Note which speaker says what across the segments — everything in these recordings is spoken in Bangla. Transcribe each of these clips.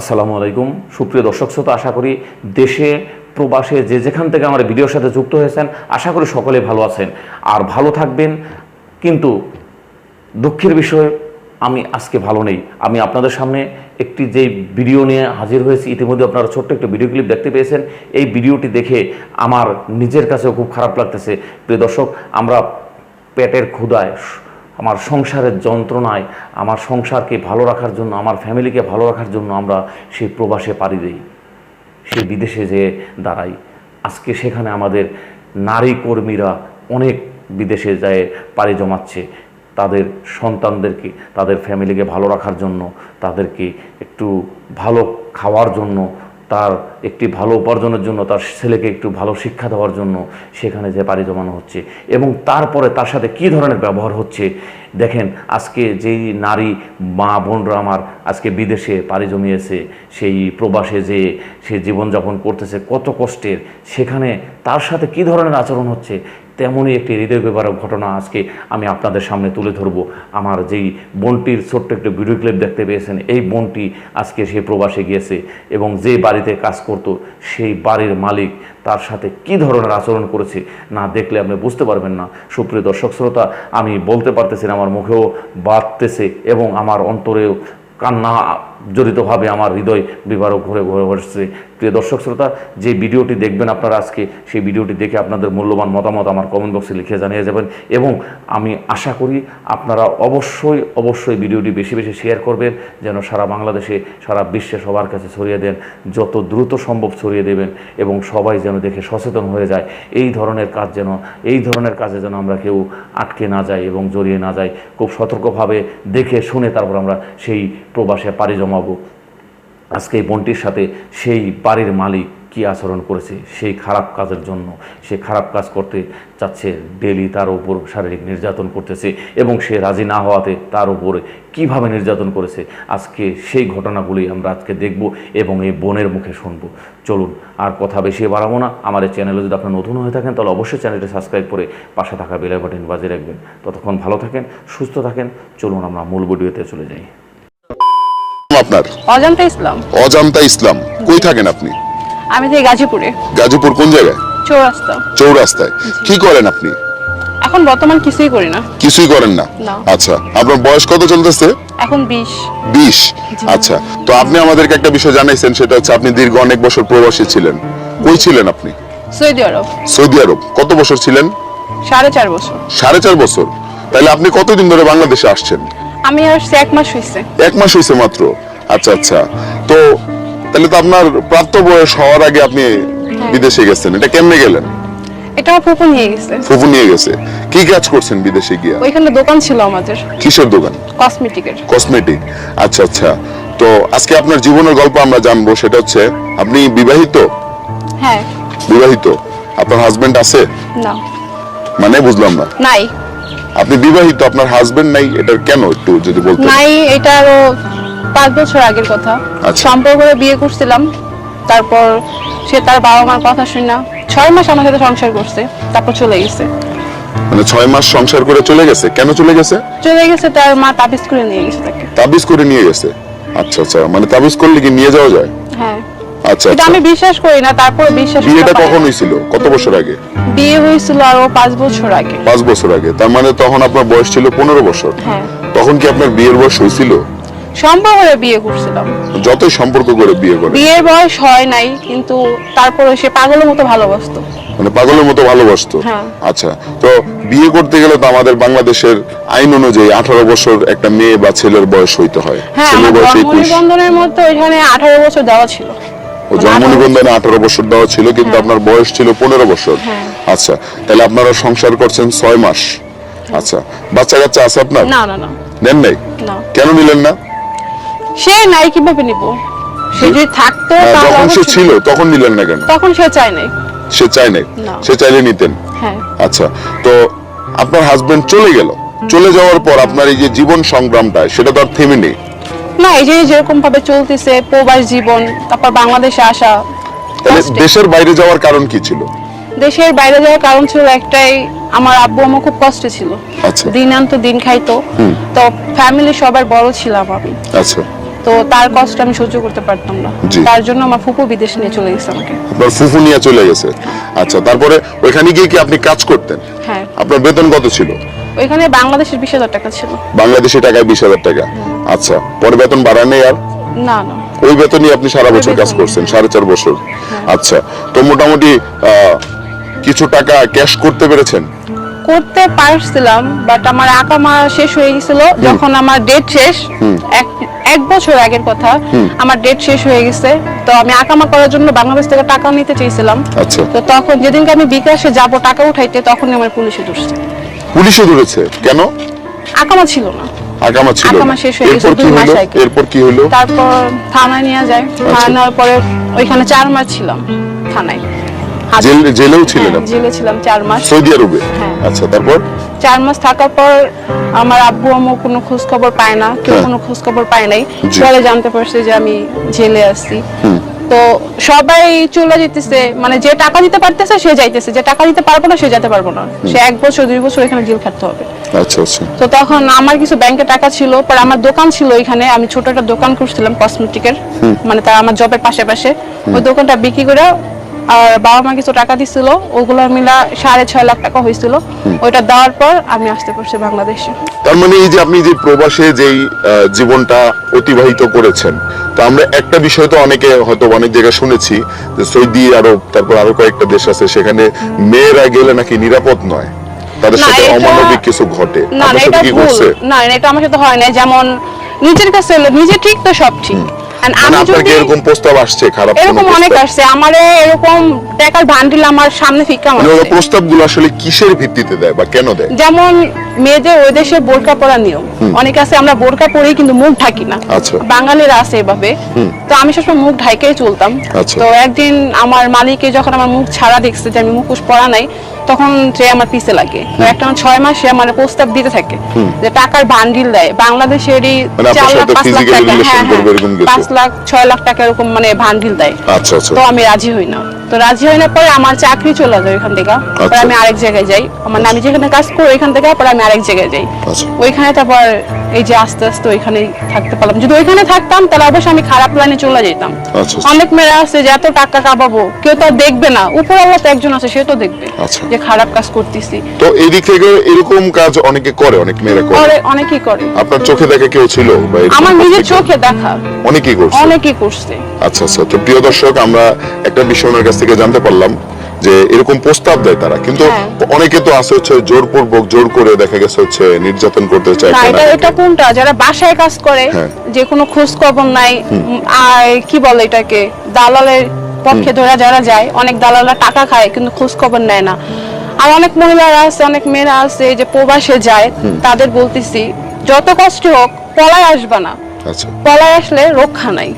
Speaker 1: আসসালামু আলাইকুম। সুপ্রিয় দর্শক শ্রোতা, আশা করি দেশে, প্রবাসে যে যেখান থেকে আমার ভিডিওর সাথে যুক্ত হয়েছেন, আশা করি সকলে ভালো আছেন। আর ভালো থাকবেন, কিন্তু দুঃখের বিষয়, আমি আজকে ভালো নেই। আমি আপনাদের সামনে একটি যেই ভিডিও নিয়ে হাজির হয়েছি, ইতিমধ্যে আপনারা ছোট্ট একটা ভিডিও ক্লিপ দেখতে পেয়েছেন। এই ভিডিওটি দেখে আমার নিজের কাছেও খুব খারাপ লাগতেছে। প্রিয় দর্শক, আমরা পেটের ক্ষুদায় আমার সংসারের যন্ত্রণায়, আমার সংসারকে ভালো রাখার জন্য, আমার ফ্যামিলিকে ভালো রাখার জন্য আমরা সেই প্রবাসে পাড়ি দিই, সেই বিদেশে যেয়ে দাঁড়াই। আজকে সেখানে আমাদের নারী কর্মীরা অনেক বিদেশে যায় পাড়ি জমাচ্ছে। তাদের সন্তানদেরকে, তাদের ফ্যামিলিকে ভালো রাখার জন্য, তাদেরকে একটু ভালো খাওয়ার জন্য তার একটি ভালো উপার্জনের জন্য, তার ছেলেকে একটু ভালো শিক্ষা দেওয়ার জন্য সেখানে যে পাড়ি জমানো হচ্ছে। এবং তারপরে তার সাথে কি ধরনের ব্যবহার হচ্ছে? দেখেন, আজকে যেই নারী মা বোনরা আমার আজকে বিদেশে পাড়ি জমিয়েছে, সেই প্রবাসে যে সে জীবনযাপন করতেছে, কত কষ্টের, সেখানে তার সাথে কি ধরনের আচরণ হচ্ছে? তেমনই একটি হৃদয় বিবারক ঘটনা আজকে আমি আপনাদের সামনে তুলে ধরব। আমার যেই বোনটির ছোট্ট একটি ভিডিও ক্লিপ দেখতে পেয়েছেন, এই বোনটি আজকে সে প্রবাসে গিয়েছে এবং যে বাড়িতে কাজ করত, সেই বাড়ির মালিক তার সাথে কি ধরনের আচরণ করেছে না দেখলে আপনি বুঝতে পারবেন না। সুপ্রিয় দর্শক শ্রোতা, আমি বলতে পারতেছি আমার মুখেও বাড়তেছে এবং আমার অন্তরেও কান্না জড়িতভাবে আমার হৃদয় বিবারক ঘুরে ঘুরে বসছে। প্রিয় দর্শক শ্রোতা, যে ভিডিওটি দেখবেন আপনারা আজকে, সেই ভিডিওটি দেখে আপনাদের মূল্যবান মতামত আমার কমেন্ট বক্সে লিখে জানিয়ে যাবেন এবং আমি আশা করি আপনারা অবশ্যই অবশ্যই ভিডিওটি বেশি বেশি শেয়ার করবেন, যেন সারা বাংলাদেশে, সারা বিশ্বে সবার কাছে ছড়িয়ে দেন, যত দ্রুত সম্ভব ছড়িয়ে দেবেন এবং সবাই যেন দেখে সচেতন হয়ে যায়। এই ধরনের কাজ যেন, এই ধরনের কাজে যেন আমরা কেউ আটকে না যাই এবং জড়িয়ে না যাই খুব সতর্কভাবে দেখে শুনে তারপর আমরা সেই প্রবাসে পাড়ি জমাবো আজকে এই বোনটির সাথে সেই বাড়ির মালিক কি আচরণ করেছে, সেই খারাপ কাজের জন্য, সে খারাপ কাজ করতে চাচ্ছে ডেলি তার উপর শারীরিক নির্যাতন করতেছে এবং সে রাজি না হওয়াতে তার উপরে কীভাবে নির্যাতন করেছে, আজকে সেই ঘটনাগুলি আমরা আজকে দেখব এবং এই বোনের মুখে শুনব। চলুন, আর কথা বেশি বাড়াবো না। আমার এই চ্যানেলে যদি আপনার নতুন হয়ে থাকেন, তাহলে অবশ্যই চ্যানেলটি সাবস্ক্রাইব করে পাশে থাকা বেলাই বাটন বাজিয়ে রাখবেন। ততক্ষণ ভালো থাকেন, সুস্থ থাকেন। চলুন, আমরা মূল ভিডিওতে চলে যাই।
Speaker 2: আপনার?
Speaker 3: অজান্তা ইসলাম।
Speaker 2: অজান্তা ইসলাম। কই থাকেন আপনি?
Speaker 3: আমি থেকে গাজীপুরে।
Speaker 2: গাজীপুর কোন জায়গায়?
Speaker 3: চৌরাস্তা।
Speaker 2: চৌরাস্তায়। কি করেন আপনি?
Speaker 3: এখন বর্তমান কিছুই করি না।
Speaker 2: কিছুই করেন না। আচ্ছা আপনার বয়স কত চলতেছে?
Speaker 3: এখন বিশ।
Speaker 2: বিশ? আচ্ছা তো আপনি আমাদেরকে একটা বিষয় জানাইছেন সেটা হচ্ছে আপনি দীর্ঘ অনেক বছর প্রবাসী ছিলেন। কই ছিলেন আপনি?
Speaker 3: Saudi Arab.
Speaker 2: Saudi Arab. কত বছর ছিলেন?
Speaker 3: সাড়ে চার বছর।
Speaker 2: সাড়ে চার বছর। তাহলে আপনি কতদিন ধরে বাংলাদেশে আসছেন?
Speaker 3: আমি আসছি এক মাস হয়েছে
Speaker 2: এক মাস হয়েছে মাত্র। আচ্ছা আচ্ছা। তো তাহলে তো আপনার প্রাপ্ত বয়স হওয়ার আগে আপনি বিদেশে গেছেন। এটা কেমনে গেলেন?
Speaker 3: এটা আমার ফুপু নিয়ে গেছে।
Speaker 2: ফুফু নিয়ে গেছে। কি কাজ করছেন বিদেশে গিয়া?
Speaker 3: ওইখানে দোকান ছিল আমাদের।
Speaker 2: কিসের দোকান?
Speaker 3: কসমেটিকের
Speaker 2: কসমেটিক আচ্ছা আচ্ছা। তো আজকে আপনার জীবনের গল্প আমরা জানব সেটা হচ্ছে আপনি বিবাহিত?
Speaker 3: হ্যাঁ।
Speaker 2: বিবাহিত? আপনার হাজবেন্ড আছে?
Speaker 3: না।
Speaker 2: মানে বুঝলাম না।
Speaker 3: নাই।
Speaker 2: আপনি বিবাহিত আপনার হাজবেন্ড নাই এটা কেন একটু যদি বলতেন?
Speaker 3: নাই পাঁচ বছর আগের কথা।
Speaker 2: আচ্ছা।
Speaker 3: সম্পর্ক করে বিয়ে করছিলাম তারপর সে তার বাবা মার কথা শুনে না ছয় মাস আমার সাথে সংসার করছে তারপর চলে গেছে।
Speaker 2: মানে ছয় মাস সংসার করে চলে গেছে? কেন চলে গেছে?
Speaker 3: চলে গেছে তার মা তাবিজ করে নিয়ে গেছে তাকে।
Speaker 2: তাবিজ করে নিয়ে গেছে? আচ্ছা আচ্ছা মানে তাবিজ করলে কি নিয়ে যাওয়া যায়?
Speaker 3: হ্যাঁ।
Speaker 2: আচ্ছা
Speaker 3: এটা
Speaker 2: আচ্ছা।
Speaker 3: আমি বিশ্বাস করি না তারপর বিশ্বাস
Speaker 2: বিয়েটা কখন হয়েছিল কত বছর আগে?
Speaker 3: বিয়ে হয়েছিল আরও পাঁচ বছর আগে।
Speaker 2: পাঁচ বছর আগে। তার মানে তখন আপনার বয়স ছিল পনেরো বছর।
Speaker 3: হ্যাঁ।
Speaker 2: তখন কি আপনার বিয়ের বয়স হয়েছিল
Speaker 3: সম্ভব হলে বিয়ে করছিলাম।
Speaker 2: যতই সম্পর্ক করে বিয়ে করে।
Speaker 3: বিয়ের বয়স হয় নাই কিন্তু তারপরে সে পাগলের মতো ভালোবাসতো।
Speaker 2: মানে পাগলের মতো ভালোবাসতো?
Speaker 3: হ্যাঁ।
Speaker 2: আচ্ছা তো বিয়ে করতে গেলে তো আমাদের বাংলাদেশের আইন অনুযায়ী আঠারো বছর একটা মেয়ে বা ছেলের বয়স হইতে হয়।
Speaker 3: হ্যাঁ নিবন্ধনের মধ্যে ওইখানে আঠারো বছর দেওয়া ছিল।
Speaker 2: ও জন্ম নিবন্ধনে আঠারো বছর দেওয়া ছিল কিন্তু আপনার বয়স ছিল পনেরো বছর।
Speaker 3: হ্যাঁ।
Speaker 2: আচ্ছা তাহলে আপনারা সংসার করছেন ছয় মাস। আচ্ছা বাচ্চা কাচ্চা আছে আপনার?
Speaker 3: না না না।
Speaker 2: নেন নাই? কেন নিলেন না?
Speaker 3: সে নাই কীভাবে নিব? সে যদি থাকতো
Speaker 2: হ্যাঁ, যখন সে ছিল তখন নিলেন না কেন?
Speaker 3: তখন সে চায় নাই।
Speaker 2: সে চায় নাই? সে চাইলে নিতেন?
Speaker 3: হ্যাঁ।
Speaker 2: আচ্ছা তো আপনার হাজবেন্ড চলে গেল। চলে যাওয়ার পর আপনার এই যে জীবন সংগ্রামটা সেটা তো আর থেমে নেই।
Speaker 3: না এই যে যেরকম ভাবে চলতেছে প্রবাস জীবন তারপর বাংলাদেশে আসা
Speaker 2: দেশের বাইরে যাওয়ার কারণ কি ছিল?
Speaker 3: দেশের বাইরে যাওয়ার কারণ ছিল একটাই আমার আব্বু আম্মু খুব কষ্টে ছিল।
Speaker 2: আচ্ছা।
Speaker 3: দিন আনতো দিন খাইতো। তো ফ্যামিলি সবার বড় ছিলাম আমি।
Speaker 2: আচ্ছা।
Speaker 3: তো তার কষ্ট আমি সহ্য করতে পারতাম না। তার জন্য আমার ফুপু বিদেশে নিয়ে চলে গেছে আমাকে।
Speaker 2: আপনার ফুফু নিয়ে চলে গেছে। আচ্ছা তারপরে ওইখানে গিয়ে কি আপনি কাজ করতেন?
Speaker 3: হ্যাঁ।
Speaker 2: আপনার বেতন কত ছিল?
Speaker 3: ওইখানে বাংলাদেশের বিশ হাজার টাকা ছিল।
Speaker 2: বাংলাদেশি টাকায় বিশ হাজার টাকা। আচ্ছা পরে বেতন বাড়ান নেই আর?
Speaker 3: না না।
Speaker 2: ওই বেতনই আপনি সারা বছর কাজ। করছেন সাড়ে চার বছর। আচ্ছা তো মোটামুটি কিছু টাকা ক্যাশ করতে পেরেছেন?
Speaker 3: করতে পারছিলাম বাট আমার আকামা শেষ হয়ে গেছিল। যখন আমার ডেট শেষ এক বছর আগের কথা আমার ডেট শেষ হয়ে গেছে। তো আমি আকামা করার জন্য বাংলাদেশ থেকে টাকা নিতে চেয়েছিলাম।
Speaker 2: আচ্ছা।
Speaker 3: তো তখন যেদিনকে আমি বিকাশে যাব টাকা উঠাইতে তখন আমার পুলিশে ধরছে
Speaker 2: পুলিশে ধরেছে? কেন?
Speaker 3: আকামা ছিল না।
Speaker 2: আকামা ছিল
Speaker 3: আকামা শেষ হয়ে গেছে, দুই মাস আগে।
Speaker 2: এরপর কি হলো
Speaker 3: তারপর থানায় নিয়ে যায়। থানায় নেওয়ার পরে ওইখানে চার মাস ছিলাম থানায়।
Speaker 2: জেলেও ছিলেন
Speaker 3: হ্যাঁ? জেলে ছিলাম চার মাস।
Speaker 2: সৌদি আরবে?
Speaker 3: হ্যাঁ।
Speaker 2: আচ্ছা তারপর?
Speaker 3: চার মাস থাকার পর আমার আব্বু আম্মু কোনো খোঁজ খবর পায় না কেউ
Speaker 2: হ্যাঁ।
Speaker 3: কোনো খোঁজ খবর পায় নাই। পরে জানতে পারছে যে আমি জেলে আছি। তো সবাই চলে যেতেছে মানে যে টাকা দিতে পারতেছে সে যাইতেছে। যে টাকা দিতে পারব না সে যেতে পারব না। সে এক বছর দুই বছর এখানে জেল খাটতে হবে।
Speaker 2: আচ্ছা আচ্ছা।
Speaker 3: তো তখন আমার কিছু ব্যাংকে টাকা ছিল পর আমার দোকান ছিল এখানে। আমি ছোট একটা দোকান করছিলাম কসমেটিকের মানে তার আমার জবের পাশে পাশে ওই দোকানটা বিক্রি করে আর বাবা মা কিছু টাকা দিছিল ওগুলো মিলা সাড়ে ছয় লাখ টাকা হয়েছিল ওইটা দেওয়ার পর আমি আসতে পারছি বাংলাদেশে।
Speaker 2: তার মানে এই যে আপনি যে প্রবাসে যেই জীবনটা অতিবাহিত করেছেন তো আমরা একটা বিষয় তো অনেকে হয়তো অনেক জায়গায় শুনেছি যে সৌদি আরব তারপর আরও কয়েকটা দেশ আছে সেখানে মেয়েরা গেলে নাকি নিরাপদ নয়। তাদের সাথে অমানবিক কিছু ঘটে।
Speaker 3: না না, এটা ভুল। না এটা আমার সাথে হয় না যেমন নিজের কাছে নিজে ঠিক তো সব ঠিক। আমি যদি
Speaker 2: এরকম প্রস্তাব আসছে খারাপ
Speaker 3: এরকম অনেক আসছে আমারে এরকম টাকার আমার সামনে
Speaker 2: মানে প্রস্তাবগুলো আসলে কিসের ভিত্তিতে দেয় বা কেন দেয়?
Speaker 3: যেমন মেয়েদের ওই দেশে বোরকা পরা নিয়ম। অনেকে আছে আমরা বোরকা পরেই কিন্তু মুখ ঢাকি না।
Speaker 2: আচ্ছা।
Speaker 3: বাঙালিরা আছে এভাবে। তো আমি সবসময় মুখ ঢাকেই চলতাম।
Speaker 2: আচ্ছা।
Speaker 3: তো একদিন আমার মালিকে যখন আমার মুখ ছাড়া দেখছে যে আমি মুখোশ পরা নাই তখন সে আমার পিছে লাগে। একটা ছয় মাস সে আমার প্রস্তাব দিতে থাকে যে টাকার বান্ডিল দেয়। বাংলাদেশেরই
Speaker 2: মানে
Speaker 3: চার লাখ পাঁচ লাখ টাকা। হ্যাঁ হ্যাঁ। পাঁচ লাখ ছয় লাখ টাকা এরকম মানে বান্ডিল দেয়।
Speaker 2: আচ্ছা।
Speaker 3: তো আমি রাজি হই না। তো রাজি হই না পরে আমার চাকরি চলে যায় ওইখান থেকে। পরে
Speaker 2: আচ্ছা।
Speaker 3: আমি আরেক জায়গায় যাই। আমার আমি যেখানে কাজ করি ওইখান থেকে পরে আমি আরেক জায়গায় যাই।
Speaker 2: আচ্ছা।
Speaker 3: ওইখানে তারপর এই যে আস্তে আস্তে ওইখানেই থাকতে পারলাম। যদি ওইখানে থাকতাম তাহলে অবশ্যই আমি খারাপ লাইনে চলে যেতাম।
Speaker 2: আচ্ছা।
Speaker 3: অনেক মেয়েরা আছে যে এত টাকা কামাবো কেউ তো দেখবে না। উপর আল্লাহ তো একজন আছে সে তো দেখবে। যে খারাপ কাজ করতেছি।
Speaker 2: তো এই দিক থেকে এরকম কাজ অনেকে করে অনেক মেয়েরা করে।
Speaker 3: অনেকেই করে।
Speaker 2: আপনার চোখে দেখা কেউ ছিল?
Speaker 3: আমার নিজের চোখে দেখা।
Speaker 2: অনেকেই করছে।
Speaker 3: অনেকেই করছে।
Speaker 2: আচ্ছা আচ্ছা। তো প্রিয় দর্শক আমরা একটা বিষয় ওনার কাছ থেকে জানতে পারলাম যে এরকম প্রস্তাব দেয় তারা। কিন্তু
Speaker 3: হ্যাঁ।
Speaker 2: অনেকে তো আছে হচ্ছে জোরপূর্বক জোর করে দেখা গেছে হচ্ছে নির্যাতন করতে চায়
Speaker 3: না এটা এটা কোনটা? যারা বাসায় কাজ করে
Speaker 2: হ্যাঁ।
Speaker 3: যে কোনো খোঁজ খবর নাই আর কি বলে এটাকে? দালালের পক্ষে ধরা যারা যায় অনেক দালালরা টাকা খায় কিন্তু খোঁজ খবর নেয় না। আর অনেক মহিলারা আছে অনেক মেয়েরা আছে যে প্রবাসে যায় তাদের বলতেছি যত কষ্ট হোক পলায় আসবা না।
Speaker 2: আচ্ছা।
Speaker 3: পলায় আসলে রক্ষা নাই।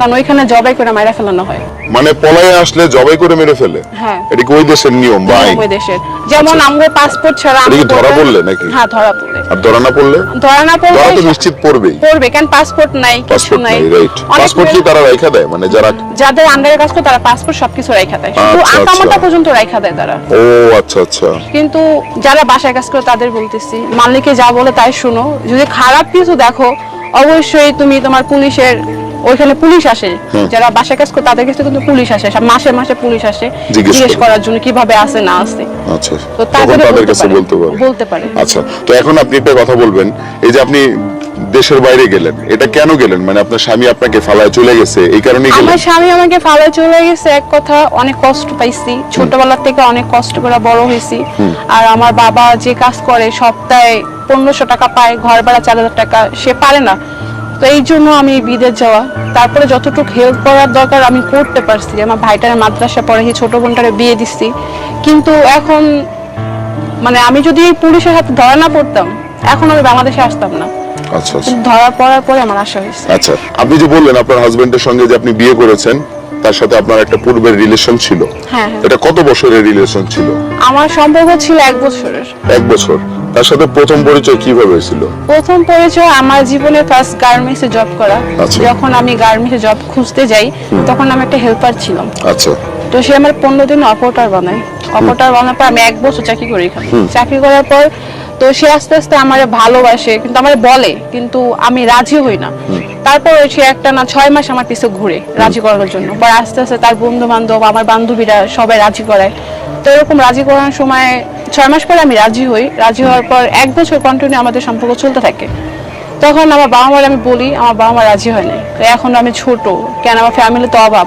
Speaker 3: কারণ ওইখানে জবাই করে মাইরা ফেলানো হয়।
Speaker 2: মানে পলায়ে আসলে জবাই করে মেরে ফেলে?
Speaker 3: হ্যাঁ।
Speaker 2: এটা কি ওই দেশের নিয়ম বা আইন?
Speaker 3: ওই দেশের। যেমন পাসপোর্ট ছাড়া আমরা
Speaker 2: ধরা পড়লে নাকি?
Speaker 3: হ্যাঁ ধরা পড়লে।
Speaker 2: আর ধরা না পড়লে?
Speaker 3: ধরা না পড়লে
Speaker 2: ধরা তো নিশ্চিত পড়বেই।
Speaker 3: পড়বে পাসপোর্ট নাই কিছু নাই।
Speaker 2: রাইট পাসপোর্ট কি তারা রেখা দেয়? মানে যারা
Speaker 3: যাদের আন্ডারে কাজ করে তারা পাসপোর্ট সবকিছু রাখা দেয়। শুধু
Speaker 2: আচ্ছা,
Speaker 3: আকামাটা
Speaker 2: আচ্ছা।
Speaker 3: পর্যন্ত রাখা দেয় তারা।
Speaker 2: ও আচ্ছা আচ্ছা।
Speaker 3: কিন্তু যারা বাসায় কাজ করে তাদের বলতেছি মালিকে যা বলে তাই শোনো। যদি খারাপ কিছু দেখো অবশ্যই তুমি তোমার পুলিশের ওইখানে পুলিশ আসে। যারা বাসায় কাজ করে তাদের কাছে কিন্তু পুলিশ আসে। মাসে মাসে পুলিশ আসে
Speaker 2: জিজ্ঞেস
Speaker 3: করার জন্য কীভাবে আসে না আসে।
Speaker 2: আচ্ছা।
Speaker 3: তো তাদের
Speaker 2: কাছে বলতে পারে।
Speaker 3: বলতে পারে।
Speaker 2: আচ্ছা তো এখন আপনি একটা কথা বলবেন এই যে আপনি দেশের বাইরে গেলেন এটা কেন গেলেন? মানে আপনার স্বামী আপনাকে ফালায় চলে গেছে এই কারণেই গেলেন?
Speaker 3: আমার স্বামী আমাকে ফালে চলে গেছে এক কথা অনেক কষ্ট পাইছি। ছোটবেলা থেকে অনেক কষ্ট করে বড় হয়েছি। আর আমার বাবা যে কাজ করে সপ্তাহে পনেরোশো টাকা পায় ঘর ভাড়া চার হাজার টাকা সে পারে না। তো এই জন্য আমি বিদেশ যাওয়া। তারপরে যতটুকু হেল্প করার দরকার আমি করতে পারছি। আমার ভাইটার মাদ্রাসা পড়ে সেই ছোট বোনটারে বিয়ে দিচ্ছি। কিন্তু এখন মানে আমি যদি পুলিশের হাতে ধরা না পড়তাম এখন আমি বাংলাদেশে আসতাম না।
Speaker 2: আচ্ছা আচ্ছা।
Speaker 3: ধরা পড়ার পরে আমার আশা হয়েছে।
Speaker 2: আচ্ছা আপনি যে বললেন আপনার হাজবেন্ডের সঙ্গে যে আপনি বিয়ে করেছেন তার সাথে আপনার একটা পূর্বের রিলেশন ছিল।
Speaker 3: হ্যাঁ, হ্যাঁ।
Speaker 2: এটা কত বছরের রিলেশন ছিল?
Speaker 3: আমার সম্পর্ক ছিল এক বছরের।
Speaker 2: এক বছর। তার সাথে প্রথম পরিচয় কীভাবে হয়েছিল?
Speaker 3: প্রথম পরিচয় আমার জীবনে ফার্স্ট গার্মেন্টসে জব করা।
Speaker 2: আচ্ছা।
Speaker 3: যখন আমি গার্মেন্টসে জব খুঁজতে যাই তখন আমি একটা হেল্পার ছিলাম।
Speaker 2: আচ্ছা।
Speaker 3: তো সে আমার পনেরো দিন অপারেটর বানায়। অপারেটর বানানোর পর আমি এক বছর চাকরি করি এখানে। চাকরি করার পর তো সে আস্তে আস্তে আমার ভালোবাসে কিন্তু আমার বলে কিন্তু আমি রাজি হই না। তারপর সে একটা না ছয় মাস আমার পিছু ঘুরে রাজি করানোর জন্য। পরে আস্তে আস্তে তার বন্ধু বান্ধব আমার বান্ধবীরা সবাই রাজি করায়। তো এরকম রাজি করানোর সময় ছয় মাস পরে আমি রাজি হই। রাজি হওয়ার পর এক বছর কন্টিনিউ আমাদের সম্পর্ক চলতে থাকে। তখন আমার বাবা মার আমি বলি, আমার বাবা মা রাজি হয় নাই। এখন আমি ছোট, কেন আমার ফ্যামিলি তো অভাব?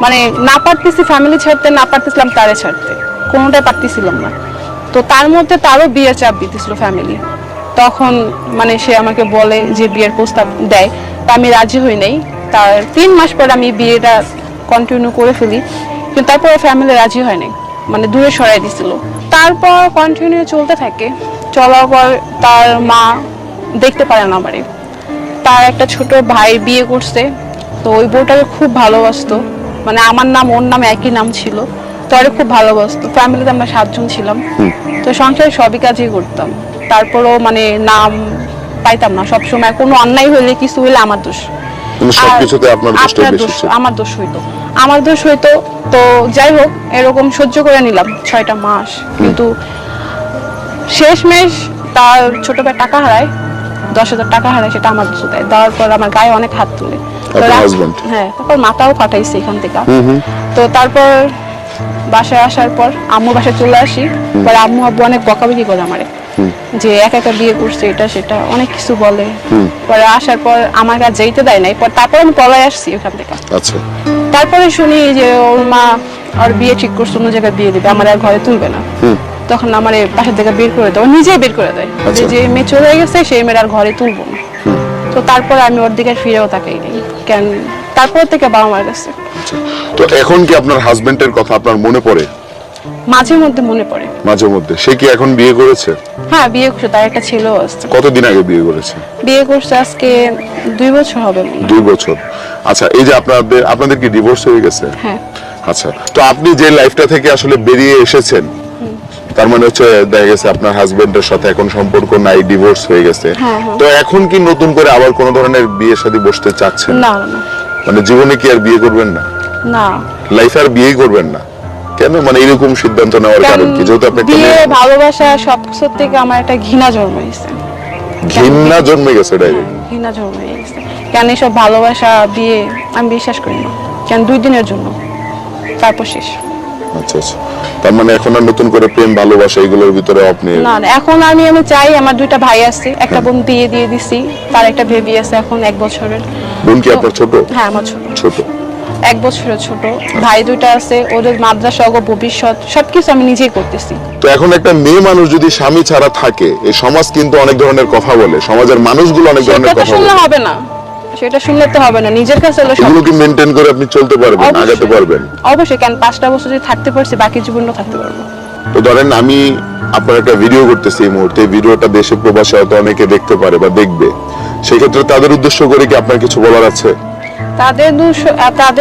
Speaker 3: মানে না পারতেছি ফ্যামিলি ছাড়তে, না পারতেছিলাম তারে ছাড়তে। কোনোটাই পারতেছিলাম না। তো তার মধ্যে তারও বিয়ের চাপ দিতেছিল ফ্যামিলি তখন মানে সে আমাকে বলে যে বিয়ের প্রস্তাব দেয়। তা আমি রাজি হই নাই। তার তিন মাস পর আমি বিয়েটা কন্টিনিউ করে ফেলি। কিন্তু তারপরে ফ্যামিলি রাজি হয় নাই। মানে দূরে সরাই দিছিল। তারপর কন্টিনিউ চলতে থাকে। চলার পর তার মা দেখতে পারে না আমারে তার একটা ছোট ভাই বিয়ে করছে। তো ওই বউটাকে খুব ভালোবাসতো। মানে আমার নাম ওর নাম একই নাম ছিল। তো ওরে খুব ভালোবাসতো। ফ্যামিলিতে আমরা সাতজন ছিলাম। তো সংসারে সবই কাজই করতাম। তারপরও মানে নাম পাইতাম না। সবসময় কোনো অন্যায় হইলে কিছু হইলে আমার আর দোষ আমার দোষ হইতো। আমার দোষ হইতো তো যাই হোক এরকম সহ্য করে নিলাম ছয়টা মাস। কিন্তু শেষমেশ তার ছোট ভাই টাকা হারায় দশ হাজার টাকা হারায় সেটা আমার দোষ দেয়। দেওয়ার পর আমার গায়ে অনেক হাত তুলে? হ্যাঁ তারপর মাথাও ফাটাইছে এখান থেকে। তো তারপর বাসায় আসার পর আম্মু বাসায় চলে আসি। পরে আম্মু আব্বু অনেক বকাবকি করে আমারে। যে একা একা বিয়ে করছে এটা সেটা অনেক কিছু বলে। পরে আসার পর আমাকে আর যেতে দেয় নাই পর তারপর আমি পলাই আসছি ওখান থেকে।
Speaker 2: আচ্ছা।
Speaker 3: তারপরে শুনি যে ওর মা আর বিয়ে ঠিক করছে অন্য জায়গায় বিয়ে দিবে আমার আর ঘরে তুলবে না। তখন আমার বাসার থেকে বের করে দেয় নিজেই বের করে দেয়। যে
Speaker 2: আচ্ছা।
Speaker 3: যে মেয়ে চলে গেছে সেই মেয়ের আর ঘরে তুলবো না। তো তারপর আমি ওর দিকে ফিরেও তাকাই নাই। কেন? তারপর থেকে বাবা মার কাছে।
Speaker 2: আচ্ছা। তো এখন কি আপনার হাজবেন্ডের কথা আপনার মনে পড়ে?
Speaker 3: মাঝে মধ্যে মনে পড়ে।
Speaker 2: মাঝে মধ্যে সে কি এখন বিয়ে করেছে?
Speaker 3: হ্যাঁ বিয়ে করছে তার একটা ছেলেও আসছে
Speaker 2: কতদিন আগে বিয়ে করেছে?
Speaker 3: বিয়ে করছে আজকে দুই বছর হবে
Speaker 2: দুই বছর। আচ্ছা এই যে আপনাদের আপনাদের কি ডিভোর্স হয়ে গেছে?
Speaker 3: হ্যাঁ।
Speaker 2: আচ্ছা তো আপনি যে লাইফটা থেকে আসলে বেরিয়ে এসেছেন তার মানে হচ্ছে দেখা গেছে আপনার হাজবেন্ডের সাথে এখন সম্পর্ক নাই ডিভোর্স হয়ে গেছে।
Speaker 3: হ্যাঁ, হ্যাঁ।
Speaker 2: তো এখন কি নতুন করে আবার কোন ধরনের বিয়ে শাদী বসতে চাচ্ছেন?
Speaker 3: না
Speaker 2: মানে জীবনে কি আর বিয়ে করবেন না?
Speaker 3: না।
Speaker 2: লাইফ আর বিয়ে করবেন না? কেন? মানে এরকম সিদ্ধান্ত নেওয়ার কারণ কি? যেহেতু আপনি
Speaker 3: বিয়ে ভালোবাসা সবকিছুর থেকে আমার একটা ঘৃণা জন্মাইছে
Speaker 2: ঘৃণা জন্মে গেছে ডাইরেক্ট
Speaker 3: ঘৃণা জন্মে গেছে। কেন এসব ভালোবাসা বিয়ে আমি বিশ্বাস করি না? কেন দুই দিনের জন্য? তারপর শেষ।
Speaker 2: আচ্ছা আচ্ছা। তার মানে এখন আর নতুন করে প্রেম ভালোবাসা এগুলোর ভিতরে আপনি
Speaker 3: না না এখন আমি আমি চাই আমার দুইটা ভাই আছে। একটা বোন বিয়ে দিয়ে দিছি তার একটা বেবি আছে এখন এক বছরের।
Speaker 2: বোন কি আপনার ছোট?
Speaker 3: হ্যাঁ আমার ছোট।
Speaker 2: ছোট।
Speaker 3: এক বছরের ছোট। ভাই দুইটা আছে ওদের মাদ্রাসা অগ ভবিষ্যৎ সবকিছু আমি নিজেই করতেছি।
Speaker 2: তো এখন একটা মেয়ে মানুষ যদি স্বামী ছাড়া থাকে এই সমাজ কিন্তু অনেক ধরনের কথা বলে। সমাজের মানুষগুলো অনেক ধরনের কথা বলে।
Speaker 3: হবে না। সেটা শুনলে তো হবে না। নিজের কাছে হলো সব
Speaker 2: এগুলো কি মেনটেন করে আপনি চলতে পারবেন আগাতে পারবেন?
Speaker 3: অবশ্যই পাঁচটা বছর যদি থাকতে পারছি বাকি জীবনও থাকতে পারব।
Speaker 2: তো ধরেন আমি আপনার একটা ভিডিও করতেছি এই মুহূর্তে। ভিডিওটা দেশে প্রবাসে হয়তো অনেকে দেখতে পারে বা দেখবে। সেই ক্ষেত্রে তাদের উদ্দেশ্য করে কি আপনার কিছু বলার আছে?
Speaker 3: তাদের দুশ তাদের